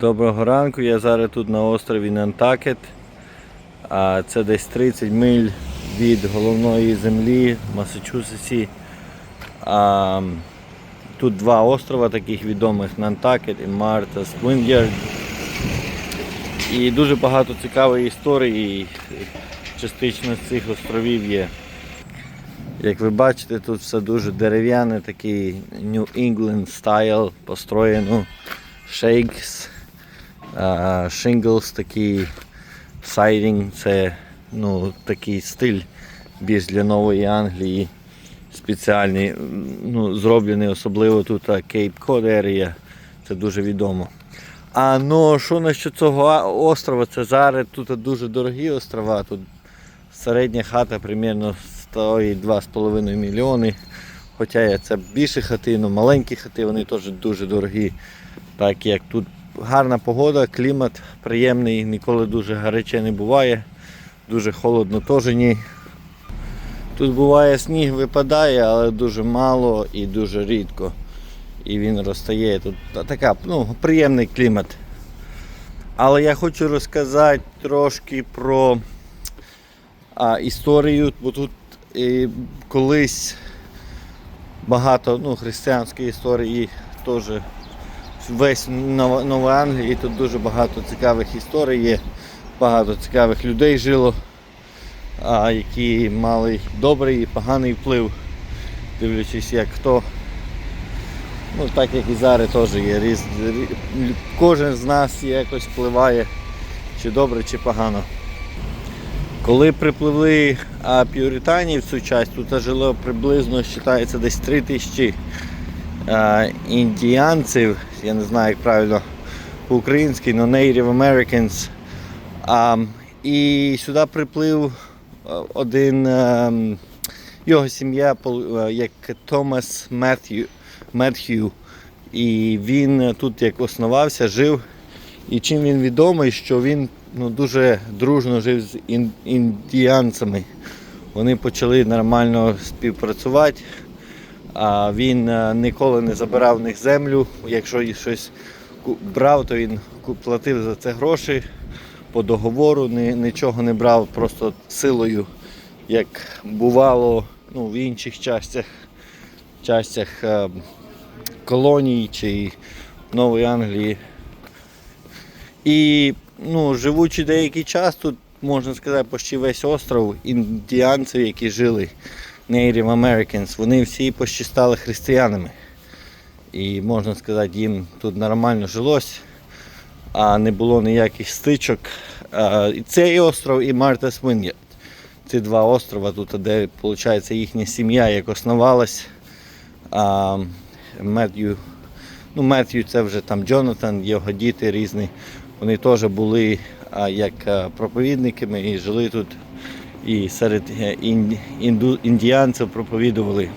Доброго ранку, я зараз тут на острові Нантакет. Це десь 30 миль від головної землі в Масачусетсі. Тут два острова таких відомих Нантакет і Мартас Виндярд. І дуже багато цікавої історії частично з цих островів є. Як ви бачите, тут все дуже дерев'яне, такий New England стайл, построєно shakes, shingles, такий сайдінг, це ну, такий стиль більш для Нової Англії. Спеціальний, ну, зроблений особливо тут Cape Cod area, це дуже відомо. А ну що насчет цього острова? Це зараз тут дуже дорогі острова. Тут середня хата примерно стоїть 2,5 мільйони. Хоча це більше хати, але маленькі хати, вони теж дуже дорогі. Так як тут гарна погода, клімат приємний, ніколи дуже гаряче не буває. Дуже холодно теж ні. Тут буває сніг випадає, але дуже мало і дуже рідко. І він розтає. Тут така ну, приємний клімат. Але я хочу розказати трошки про а, історію, бо тут і, колись багато ну, християнської історії теж весь Нова, Англія, і тут дуже багато цікавих історій є, багато цікавих людей жило, які мали добрий і поганий вплив, дивлячись як хто. Ну, так як і зараз теж є. Різ... Кожен з нас якось впливає, чи добре, чи погано. Коли припливли а, пюритані в цю часть, тут жило приблизно вважається, десь 3 тисячі індіанців, я не знаю, як правильно по-українськи, але Native Americans. І сюди приплив один а, його сім'я, як Томас Меттью, Меттхю. І він е, тут як основався, жив. І чим він відомий, що він ну, дуже дружно жив з ін- індіанцями. Вони почали нормально співпрацювати. А він е, ніколи не забирав в них землю. Якщо й щось брав, то він платив за це гроші по договору, нічого не брав, просто силою, як бувало ну, в інших частях, частях е, колоній чи Нової Англії. І ну, живучи деякий час, тут можна сказати, почти весь остров індіанців, які жили, Native Americans, вони всі почти стали християнами. І можна сказати, їм тут нормально жилось, а не було ніяких стичок. Цей остров і Мартас Виндяд. Ці два острова, тут, де виходить, їхня сім'я як основалась. А, Меттью, ну, Меттью це вже там Джонатан, його діти різні. Вони теж були як проповідниками і жили тут. І серед е, індіанців проповідували.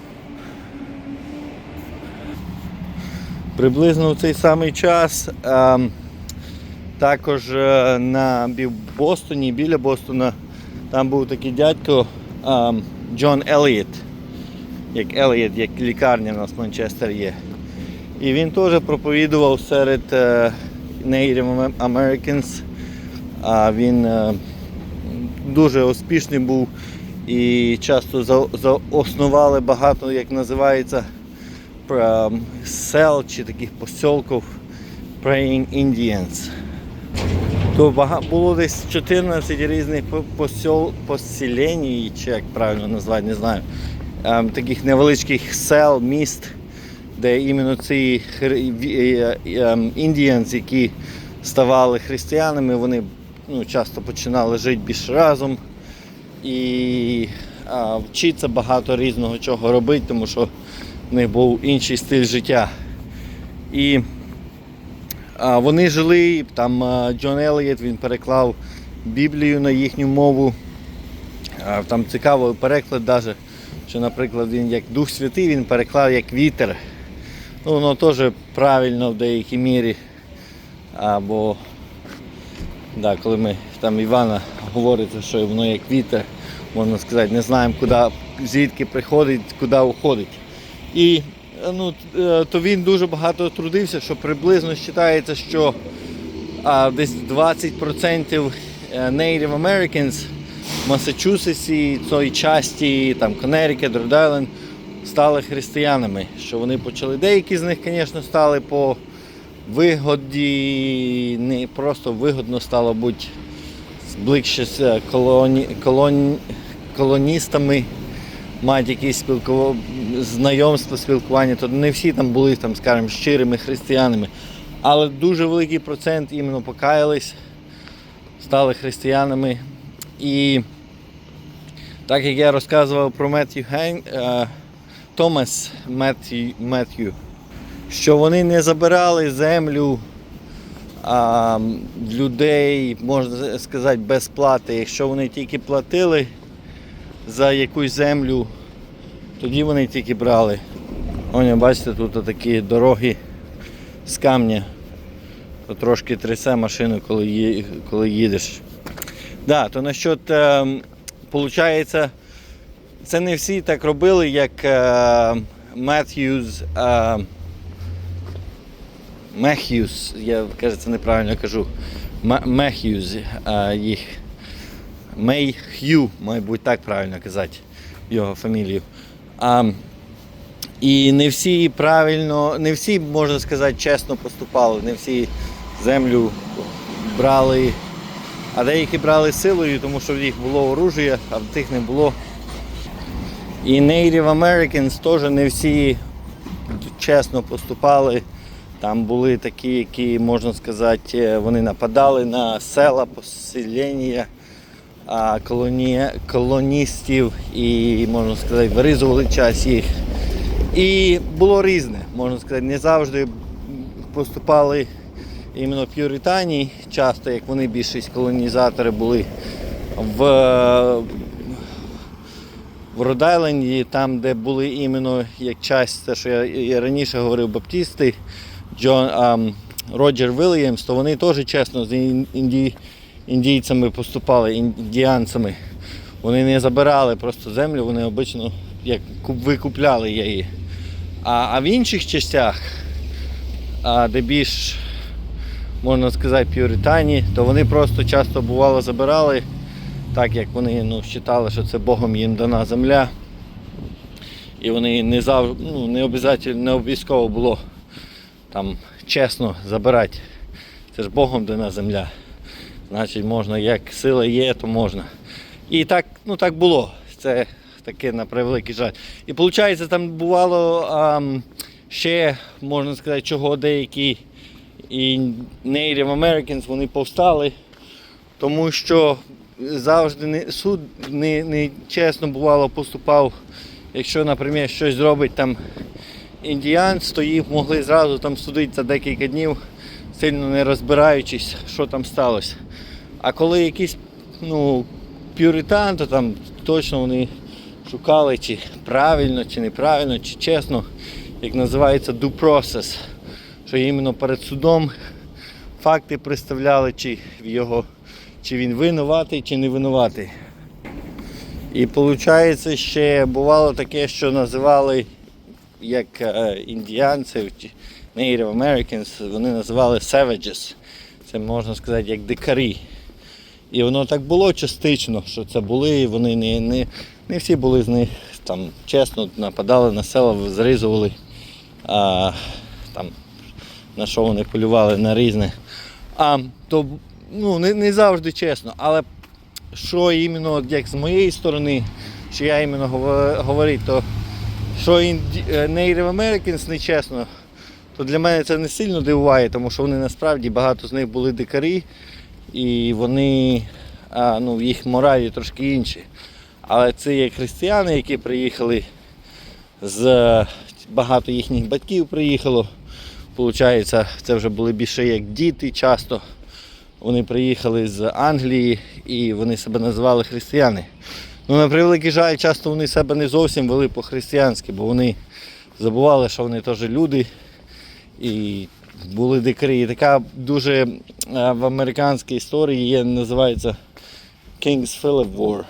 Приблизно в цей самий час а, також е, на Бостоні, біля Бостона, там був такий дядько а, Джон Еліот, як Еліот, як лікарня у нас в Манчестер є. І він теж проповідував серед е, Native Americans. А він дуже успішний був і часто заоснували багато, як називається, сел чи таких посілків Praying Indians. То було десь 14 різних по- посіл, поселень, чи як правильно назвати, не знаю. Ем, таких невеличких сел, міст, де іменно ці ві- е, ем, індіанці, які ставали християнами, вони ну, часто починали жити більш разом і а, вчитися багато різного чого робити, тому що в них був інший стиль життя. І а, вони жили, там Джон Еліот, він переклав Біблію на їхню мову. А, Там цікавий переклад, даже, що, наприклад, він як Дух Святий він переклав як вітер. Ну, воно теж правильно в деякій мірі. Або да, коли ми там Івана говориться, що воно як вітер, можна сказати, не знаємо, куди, звідки приходить, куди уходить. І е, ну, е, то він дуже багато трудився, що приблизно вважається, що а десь 20% Native Americans в Массачусетсі, цій часті, там Коннектикет, Род Айленд, стали християнами. Що вони почали. Деякі з них, звісно, стали по вигоді, не просто вигодно стало бути ближче е, колоні, колоністами, мають якісь спілкува... знайомства, спілкування, то не всі там були, там, скажімо, щирими християнами. Але дуже великий процент іменно покаялись, стали християнами. І так як я розказував про Меттю Гейн, е, Томас Меттю, Меттю, що вони не забирали землю а, людей, можна сказати, без плати. Якщо вони тільки платили за якусь землю, тоді вони тільки брали. Оня, бачите, тут такі дороги з камня. То трошки трясе машину, коли, ї- коли їдеш. Да, то насчет, е, це не всі так робили, як е, Мех'юз, я кажеться неправильно кажу. Мех'юз їх. Мей Х'ю, мабуть, так правильно казати його фамілію. А, і не всі правильно, не всі, можна сказати, чесно поступали, не всі землю брали, а деякі брали силою, тому що в них було оружие, а в тих не було. І Native Americans теж не всі чесно поступали. Там були такі, які, можна сказати, е, вони нападали на села, поселення колоні... колоністів і, можна сказати, вирізували час їх. І було різне, можна сказати, не завжди поступали іменно п'юритані, часто, як вони більшість колонізатори були в, в Род-Айленді, там, де були іменно як часть, те, що я, я раніше говорив, баптісти, Джон, ам, Роджер Вільямс, то вони теж чесно з інді, індійцями поступали, індіанцями. Вони не забирали просто землю, вони обично як викупляли її. А, а в інших частях, а, де більш, можна сказати, пюритані, то вони просто часто бувало забирали, так як вони ну, вважали, що це Богом їм дана земля. І вони не зав... ну, не обов'язково було там чесно забирати. Це ж Богом дана земля. Значить, можна, як сила є, то можна. І так, ну, так було. Це таке на превеликий жаль. І виходить, там бувало ам, ще, можна сказати, чого деякі і Native Americans вони повстали, тому що завжди не, суд не, не чесно бувало поступав, якщо, наприклад, щось зробить там індіанець, то їх могли зразу там судити за декілька днів, сильно не розбираючись, що там сталося. А коли якийсь ну, пюритан, то там точно вони шукали, чи правильно, чи неправильно, чи чесно, як називається due process, що іменно перед судом факти представляли, чи його, чи він винуватий, чи не винуватий. І виходить, ще бувало таке, що називали як е, індіанців, Native Americans, вони називали savages. Це можна сказати як дикарі. І воно так було частично, що це були, вони не, не, не всі були з них там чесно нападали на села, зрізували, а, там, на що вони полювали на різне. А, то ну, не, не завжди чесно, але що іменно як з моєї сторони, що я іменно говорю, то що е, Native Americans нечесно, то для мене це не сильно дивує, тому що вони насправді багато з них були дикарі, і вони, а, ну, їх моралі трошки інші. Але це є християни, які приїхали з багато їхніх батьків приїхало. Получається, це вже були більше як діти часто. Вони приїхали з Англії і вони себе називали християни. Ну, на превеликий жаль, часто вони себе не зовсім вели по-християнськи, бо вони забували, що вони теж люди і були дикарі. І така дуже е, в американській історії є, називається King's Philip War.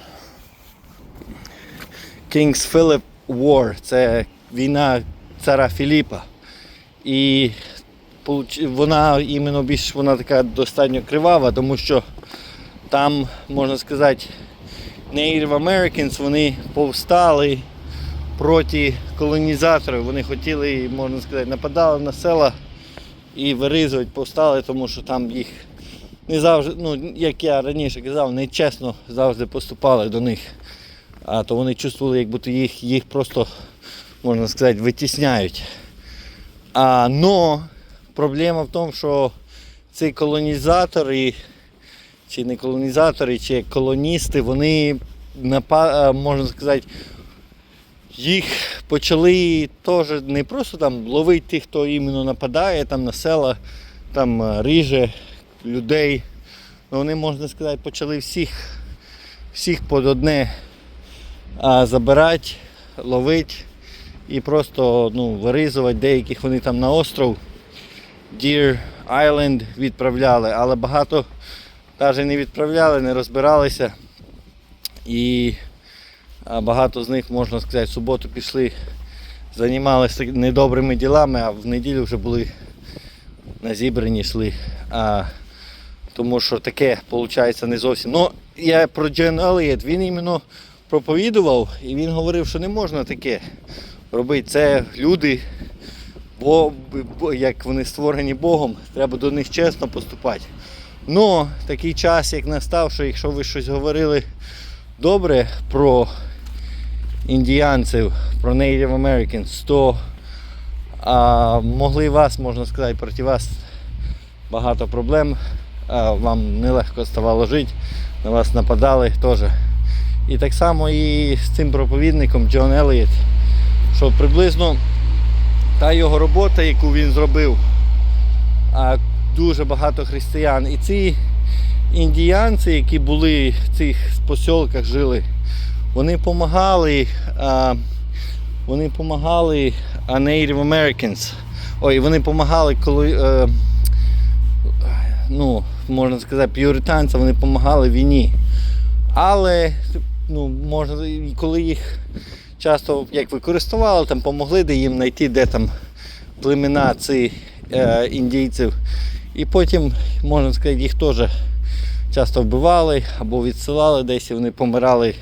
King's Philip War це війна цара Філіпа. І вона іменно більш вона така достатньо кривава, тому що там, можна сказати, Native Americans вони повстали проти колонізаторів. Вони хотіли, можна сказати, нападали на села і вирізувати повстали, тому що там їх не завжди, ну, як я раніше казав, нечесно завжди поступали до них. А то вони чувствували, як будто їх, їх просто, можна сказати, витісняють. А, но проблема в тому, що ці колонізатори, чи не колонізатори, чи колоністи, вони е, можна сказати, їх почали теж не просто там ловити тих, хто іменно нападає там на села, там е, ріже людей. Ну, Вони, можна сказати, почали всіх, всіх під одне забирати, ловити і просто ну, вирізувати деяких вони там на остров Deer Island відправляли, але багато навіть не відправляли, не розбиралися. І багато з них, можна сказати, в суботу пішли, займалися недобрими ділами, а в неділю вже були на зібрані йшли. А, тому що таке виходить не зовсім. Ну, я про Джен Еліот, він іменно проповідував і він говорив, що не можна таке робити. Це люди, бо- як вони створені Богом, треба до них чесно поступати. Но такий час, як настав, що якщо ви щось говорили добре про індіянців, про Native Americans, то а, могли вас, можна сказати, проти вас багато проблем. А, вам нелегко ставало жити, на вас нападали теж. І так само і з цим проповідником Джон Еліот, що приблизно та його робота, яку він зробив, а, дуже багато християн. І ці індіянці, які були в цих посілках, жили, вони допомагали. Вони допомагали Native Americans. Ой, вони допомагали, коли, е, ну, можна сказати, п'юританцям, вони допомагали війні. Але ну, можна, коли їх часто як використовували, там помогли де їм знайти, де там племена цих е, індійців. І потім, можна сказати, їх теж часто вбивали або відсилали десь, і вони помирали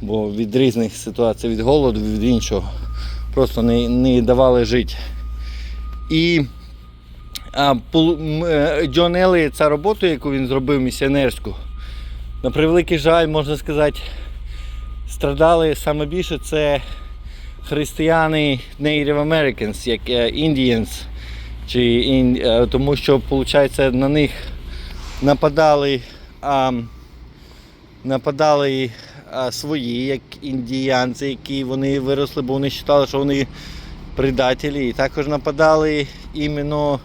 бо від різних ситуацій, від голоду, від іншого, просто не, не давали жити. І е, Джон Еллі, ця робота, яку він зробив місіонерську, на превеликий жаль, можна сказати, страдали саме більше це християни Native Americans, як е, Indians, чи, ін- е, тому що, виходить, на них нападали. А, нападали а, свої, як індіянці, які вони виросли, бо вони вважали, що вони предателі. І також нападали іменно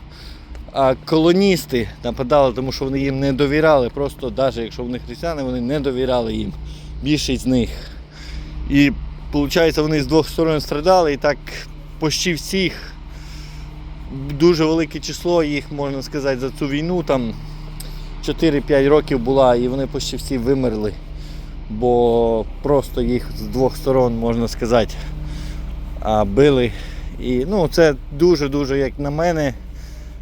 а, колоністи, нападали, тому що вони їм не довіряли. Просто навіть якщо вони християни, вони не довіряли їм. Більшість з них. І виходить, вони з двох сторон страдали і так почти всіх. Дуже велике число їх, можна сказати, за цю війну там 4-5 років була і вони почти всі вимерли. Бо просто їх з двох сторон, можна сказати, били. І ну, це дуже-дуже, як на мене,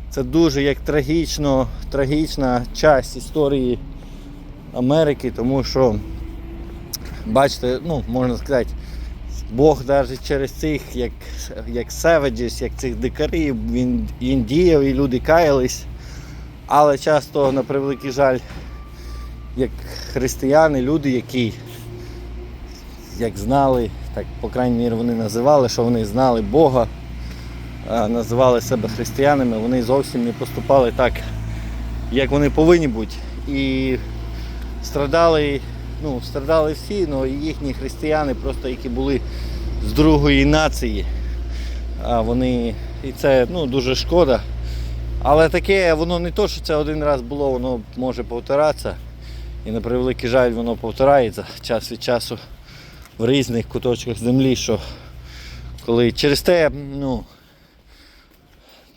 це дуже як трагічно, трагічна часть історії Америки, тому що, бачите, ну, можна сказати, Бог навіть через цих, як, як savages, як цих дикарів, він, він діяв і люди каялись. Але часто, на превеликий жаль, як християни, люди, які як знали, так, по крайній мірі, вони називали, що вони знали Бога, називали себе християнами, вони зовсім не поступали так, як вони повинні бути. І страдали, ну, страдали всі, але їхні християни, просто які були з другої нації. А вони, і це ну, дуже шкода. Але таке, воно не то, що це один раз було, воно може повторатися. І на превеликий жаль, воно повторається час від часу в різних куточках землі, що коли через те, ну,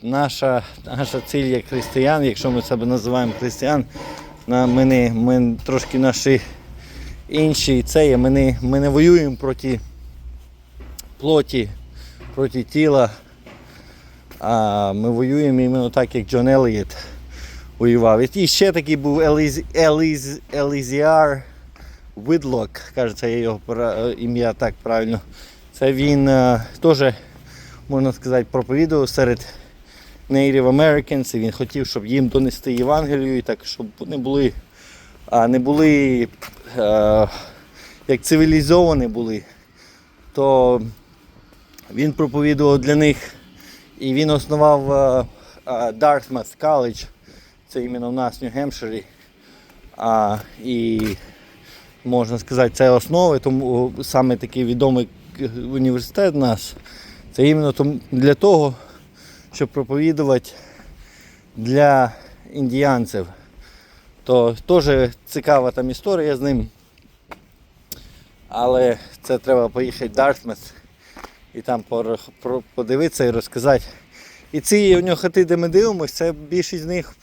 наша, наша ціль як християн, якщо ми себе називаємо християн, на, ми, ми трошки наші інші це ми не, ми не воюємо проти плоті, проти тіла, А ми воюємо іменно так, як Джон Еліот воював. І ще такий був Еліз, Еліз, Елізіар Видлок, кажеться, я його ім'я так правильно. Це він е, теж, можна сказати, проповідував серед Native Americans, і він хотів, щоб їм донести Євангелію, і так, щоб вони були, не були е, як цивілізовані були, то він проповідував для них і він основав е, е, Dartmouth College, це іменно в нас в Нью-Гемпширі. А, і можна сказати, це основи, тому саме такий відомий університет у нас. Це іменно для того, щоб проповідувати для індіянців. То теж цікава там історія з ним. Але це треба поїхати в Дартмут і там подивитися і розказати. І ці у хати, де ми дивимося, це більшість з них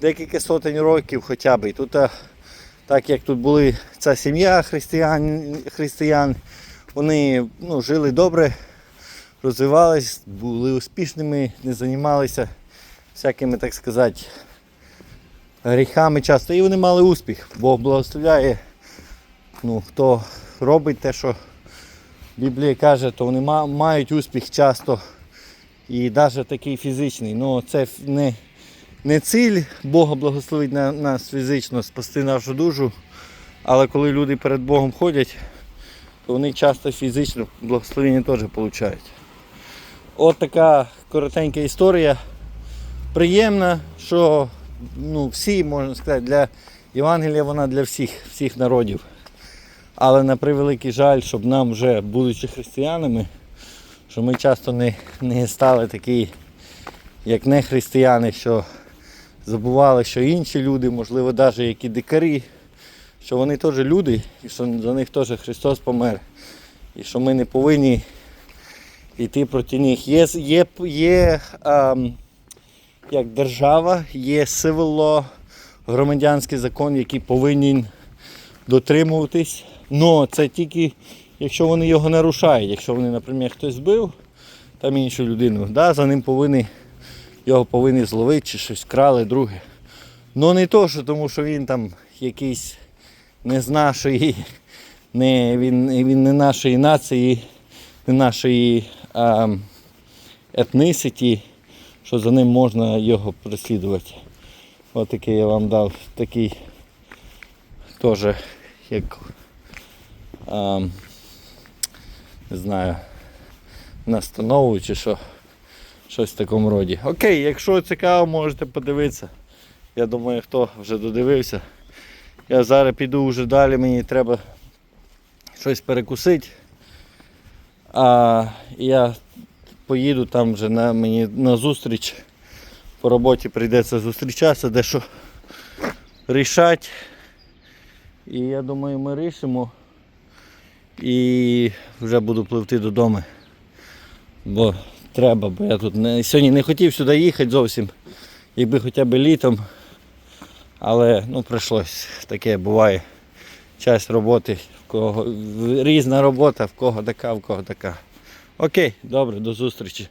декілька сотень років хоча б. І тут, так як тут були ця сім'я християн, християн вони ну, жили добре, розвивались, були успішними, не займалися всякими, так сказати, гріхами часто. І вони мали успіх. Бог благословляє. Ну, хто робить те, що Біблія каже, то вони мають успіх часто. І навіть такий фізичний. Ну, це не, не ціль Бога благословить на, нас фізично, спасти нашу душу. Але коли люди перед Богом ходять, то вони часто фізично благословення теж отримують. От така коротенька історія. Приємна, що ну, всі, можна сказати, для Євангелія вона для всіх, всіх народів. Але на превеликий жаль, щоб нам вже, будучи християнами, що ми часто не, не стали такі, як не християни, що забували, що інші люди, можливо, навіть які дикарі, що вони теж люди, і що за них теж Христос помер. І що ми не повинні йти проти них. Є, є, є ем, як держава, є civil громадянський закон, який повинен дотримуватись. Но це тільки якщо вони його нарушають. Якщо вони, наприклад, хтось збив там іншу людину, да, за ним повинні, його повинні зловити чи щось крали друге. Ну не то, що тому що він там якийсь не з нашої, не, він, він не нашої нації, не нашої ем, етниситі, що за ним можна його переслідувати. Ось такий я вам дав такий теж як ем, не знаю, настанову чи що. Щось в такому роді. Окей, якщо цікаво, можете подивитися. Я думаю, хто вже додивився. Я зараз піду вже далі, мені треба щось перекусити. А я поїду там вже на мені на зустріч. По роботі прийдеться зустрічатися, дещо рішати. І я думаю, ми рішимо. І вже буду пливти додому. Бо треба, бо я тут не, сьогодні не хотів сюди їхати зовсім. Якби хоча б літом. Але ну прийшлось. Таке буває. Час роботи, в кого різна робота, в кого така, в кого така. Окей, добре, до зустрічі.